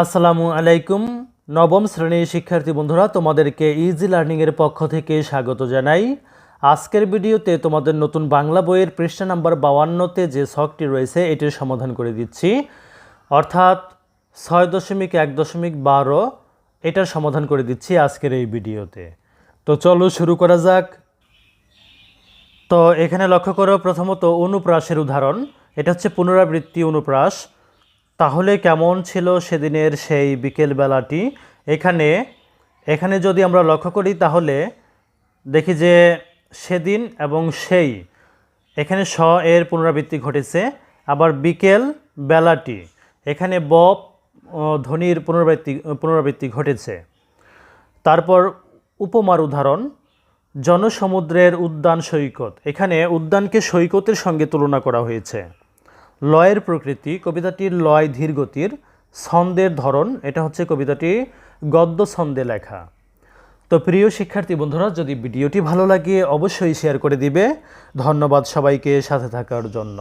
আসসালামু আলাইকুম। নবম শ্রেণির শিক্ষার্থী বন্ধুরা, তোমাদেরকে ইজি লার্নিংয়ের পক্ষ থেকে স্বাগত জানাই। আজকের ভিডিওতে তোমাদের নতুন বাংলা বইয়ের পৃষ্ঠা নাম্বার বাউান্নতে যে শখটি রয়েছে, এটির সমাধান করে দিচ্ছি। অর্থাৎ ছয় দশমিক এক দশমিক বারো, এটার সমাধান করে দিচ্ছি আজকের এই ভিডিওতে। তো চলো শুরু করা যাক। তো এখানে লক্ষ্য করো, প্রথমত অনুপ্রাসের উদাহরণ। এটা হচ্ছে পুনরাবৃত্তি অনুপ্রাস। তাহলে কেমন ছিল সেদিনের সেই বিকেলবেলাটি? এখানে এখানে যদি আমরা লক্ষ্য করি তাহলে দেখি যে সেদিন এবং সেই, এখানে স এর পুনরাবৃত্তি ঘটেছে, আবার বিকেল বেলাটি, এখানে ব ধ্বনির পুনরাবৃত্তি পুনরাবৃত্তি ঘটেছে। তারপর উপমার উদাহরণ, জনসমুদ্রের উদ্যান সৈকত, এখানে উদ্যানকে সৈকতের সঙ্গে তুলনা করা হয়েছে। লয়ের প্রকৃতি কবিতাটির লয় ধীরগতির, ছন্দের ধরন, এটা হচ্ছে কবিতাটি গদ্য ছন্দে লেখা। তো প্রিয় শিক্ষার্থী বন্ধুরা, যদি ভিডিওটি ভালো লাগে, অবশ্যই শেয়ার করে দিবে। ধন্যবাদ সবাইকে সাথে থাকার জন্য।